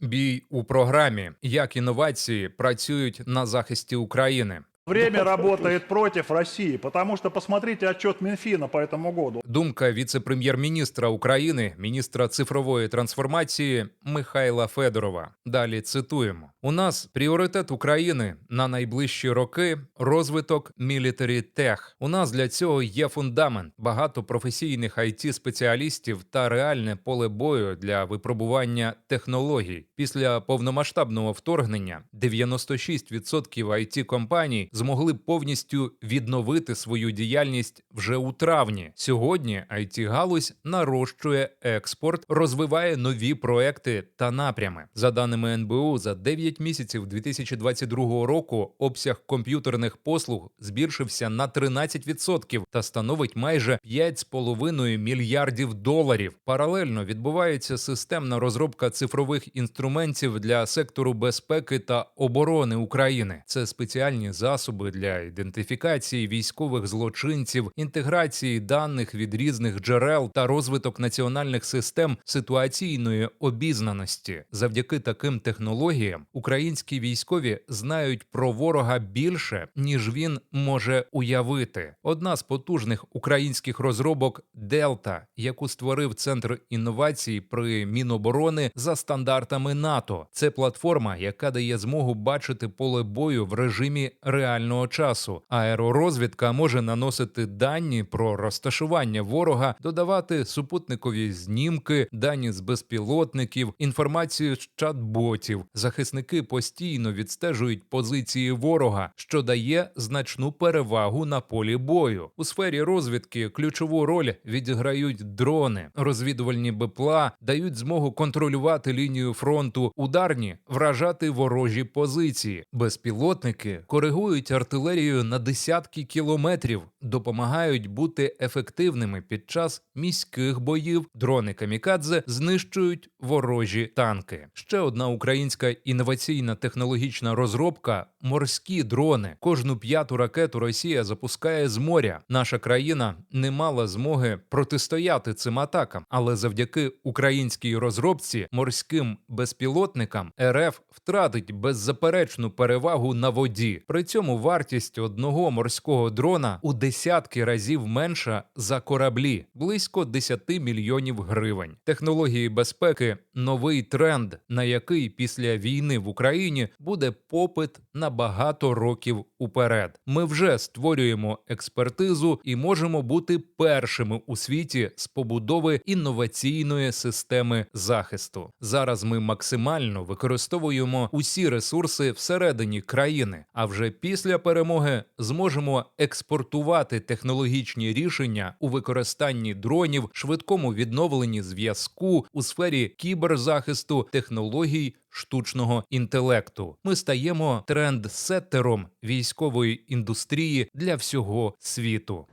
Бій у програмі. Як інновації працюють на захисті України. Время работает против России, потому что посмотрите отчет Минфина по этому году. Думка віце-прем'єр-міністра України, міністра цифрової трансформації Михайла Федорова. Далі цитуємо: у нас пріоритет України на найближчі роки розвиток мілітарі тех. У нас для цього є фундамент, багато професійних it спеціалістів та реальне поле бою для випробування технологій. Після повномасштабного вторгнення 96% it компаній змогли повністю відновити свою діяльність вже у травні. Сьогодні it галузь нарощує експорт, розвиває нові проекти та напрями. За даними НБУ, за 9 місяців 2022 року обсяг комп'ютерних послуг збільшився на 13% та становить майже 5,5 мільярдів доларів. Паралельно відбувається системна розробка цифрових інструментів для сектору безпеки та оборони України. Це спеціальні засоби для ідентифікації військових злочинців, інтеграції даних від різних джерел та розвиток національних систем ситуаційної обізнаності. Завдяки таким технологіям українські військові знають про ворога більше, ніж він може уявити. Одна з потужних українських розробок Дельта, яку створив центр інновацій при Міноборони за стандартами НАТО. Це платформа, яка дає змогу бачити поле бою в режимі реального часу. Аеророзвідка може наносити дані про розташування ворога, додавати супутникові знімки, дані з безпілотників, інформацію з чат-ботів. Захисники постійно відстежують позиції ворога, що дає значну перевагу на полі бою. У сфері розвідки ключову роль відіграють дрони. Розвідувальні БПЛА дають змогу контролювати лінію фронту, ударні вражати ворожі позиції. Безпілотники коригують артилерію на десятки кілометрів, допомагають бути ефективними під час міських боїв. Дрони камікадзе знищують ворожі танки. Ще одна українська інноваційна технологічна розробка морські дрони. Кожну п'яту ракету Росія запускає з моря. Наша країна не мала змоги протистояти цим атакам, але завдяки українській розробці морським безпілотникам РФ втратить беззаперечну перевагу на воді. При цьому вартість одного морського дрона у десятки разів менша за кораблі близько 10 мільйонів гривень. Технології безпеки новий тренд, на який після війни в Україні буде попит на багато років уперед. Ми вже створюємо експертизу і можемо бути першими у світі з побудови інноваційної системи захисту. Зараз ми максимально використовуємо усі ресурси всередині країни, а вже після перемоги зможемо експортувати технологічні рішення у використанні дронів, швидкому відновленні зв'язку у сфері кіберзахисту, технологій штучного інтелекту. Ми стаємо трендсеттером військової індустрії для всього світу.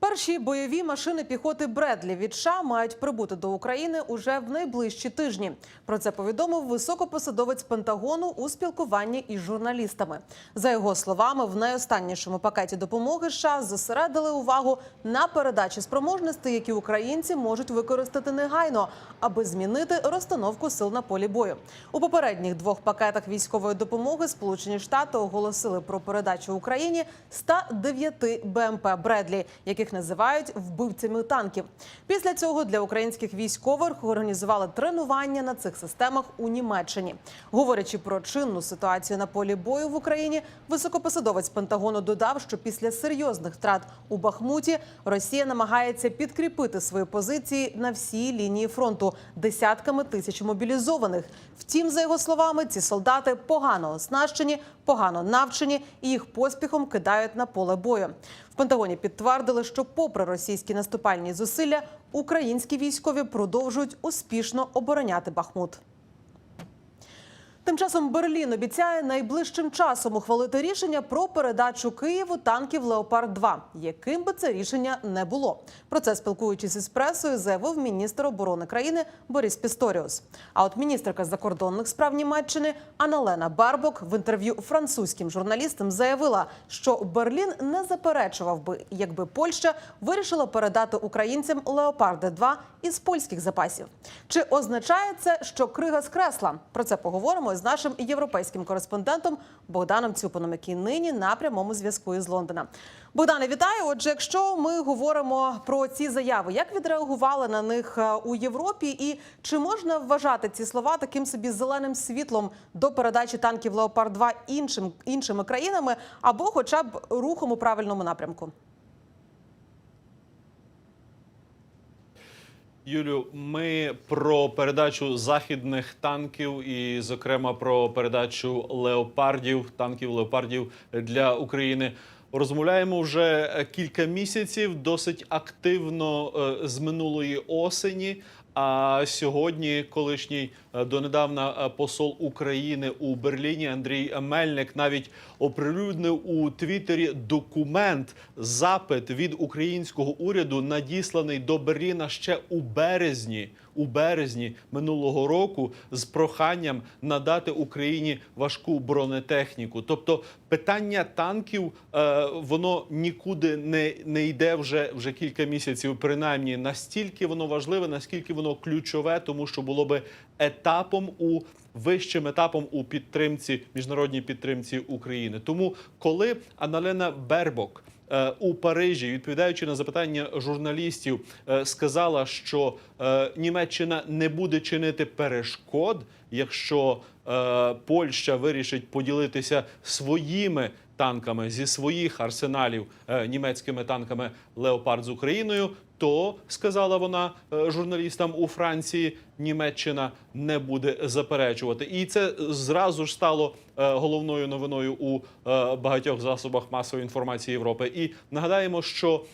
Перші бойові машини піхоти Бредлі від США мають прибути до України уже в найближчі тижні. Про це повідомив високопосадовець Пентагону у спілкуванні із журналістами. За його словами, в найостаннішому пакеті допомоги США зосередили увагу на передачі спроможностей, які українці можуть використати негайно, аби змінити розстановку сил на полі бою. У попередніх двох пакетах військової допомоги Сполучені Штати оголосили про передачу Україні 109 БМП Бредлі, яких називають вбивцями танків. Після цього для українських військових організували тренування на цих системах у Німеччині. Говорячи про чинну ситуацію на полі бою в Україні, високопосадовець Пентагону додав, що після серйозних втрат у Бахмуті Росія намагається підкріпити свої позиції на всій лінії фронту десятками тисяч мобілізованих. Втім, за його словами, ці солдати погано оснащені, погано навчені і їх поспіхом кидають на поле бою. Пентагоні підтвердили, що, попри російські наступальні зусилля, українські військові продовжують успішно обороняти Бахмут. Тим часом Берлін обіцяє найближчим часом ухвалити рішення про передачу Києву танків Леопард 2 яким би це рішення не було. Про це спілкуючись із пресою, заявив міністр оборони країни Борис Пісторіус. А от міністерка закордонних справ Німеччини Аналена Барбок в інтерв'ю французьким журналістам заявила, що Берлін не заперечував би, якби Польща вирішила передати українцям Леопарди 2 із польських запасів. Чи означає це, що крига з кресла? Про це поговоримо з нашим європейським кореспондентом Богданом Цюпаном, який нині на прямому зв'язку із Лондона. Богдане, вітаю. Отже, якщо ми говоримо про ці заяви, як відреагували на них е, у Європі, і чи можна вважати ці слова таким собі зеленим світлом до передачі танків Леопард 2 іншим іншими країнами або, хоча б рухом у правильному напрямку? Юлю, ми про передачу західних танків і, зокрема, про передачу леопардів, танків леопардів для України. Розмовляємо вже кілька місяців, досить активно е, з минулої осені. А сьогодні колишній е, донедавна е, посол України у Берліні Андрій Мельник навіть оприлюднив у Твіттері документ, запит від українського уряду, надісланий до Берліна ще у березні. У березні минулого року з проханням надати Україні важку бронетехніку. Тобто питання танків е, воно нікуди не, не йде вже, вже кілька місяців. Принаймні настільки воно важливе, наскільки воно ключове, тому що було би етапом у вищим етапом у підтримці міжнародній підтримці України. Тому коли Аналена Бербок е, у Парижі, відповідаючи на запитання журналістів, е, сказала, що е, Німеччина не буде чинити перешкод, якщо Польща вирішить поділитися своїми танками зі своїх арсеналів е, німецькими танками Леопард з Україною. То сказала вона е, журналістам у Франції, Німеччина не буде заперечувати, і це зразу ж стало е, головною новиною у багатьох засобах масової інформації Європи. І нагадаємо, що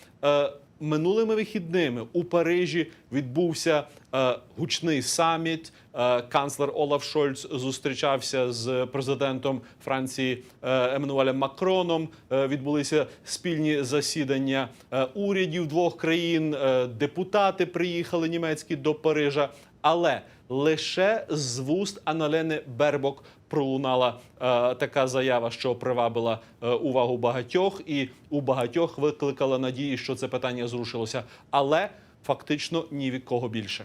минулими вихідними у Парижі відбувся е, гучний саміт. Е, канцлер Олаф Шольц зустрічався з президентом Франції е, Еммануелем Макроном. Е, відбулися спільні засідання е, урядів двох країн. Е, депутати приїхали німецькі до Парижа. Але лише з вуст Аналени Бербок пролунала е, така заява, що привабила е, увагу багатьох, і у багатьох викликала надії, що це питання зрушилося. Але фактично ні від кого більше.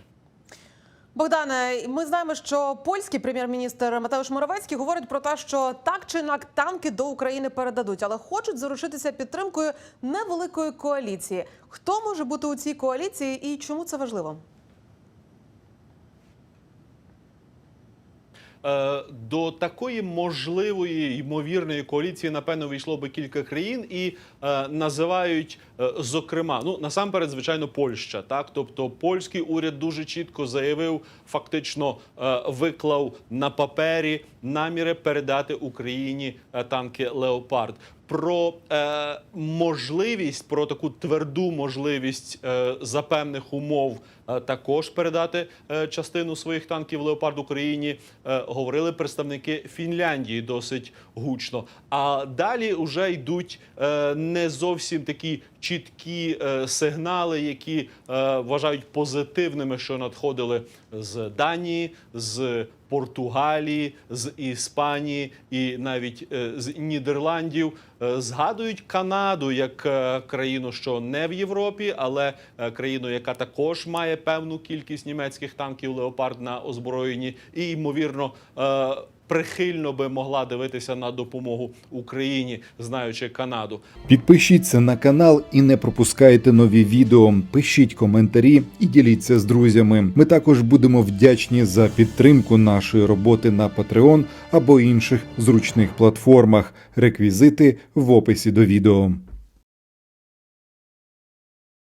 Богдане, ми знаємо, що польський прем'єр-міністр Матеуш Моровецький говорить про те, що так чи інак танки до України передадуть, але хочуть заручитися підтримкою невеликої коаліції. Хто може бути у цій коаліції і чому це важливо? До такої можливої ймовірної коаліції, напевно, вийшло би кілька країн, і е, називають е, зокрема, ну насамперед, звичайно, Польща. Так, тобто польський уряд дуже чітко заявив, фактично е, виклав на папері наміри передати Україні е, танки Леопард. Про е, можливість, про таку тверду можливість е, за певних умов е, також передати е, частину своїх танків Леопард Україні, е, говорили представники Фінляндії досить гучно. А далі вже йдуть е, не зовсім такі чіткі е, сигнали, які е, вважають позитивними, що надходили з Данії, з Португалії, з Іспанії і навіть е, з Нідерландів. Е, Згадують Канаду як е, країну, що не в Європі, але країну, яка також має певну кількість німецьких танків Леопард на озброєнні, і ймовірно. Прихильно би могла дивитися на допомогу Україні, знаючи Канаду. Підпишіться на канал і не пропускайте нові відео. Пишіть коментарі і діліться з друзями. Ми також будемо вдячні за підтримку нашої роботи на Patreon або інших зручних платформах. Реквізити в описі до відео.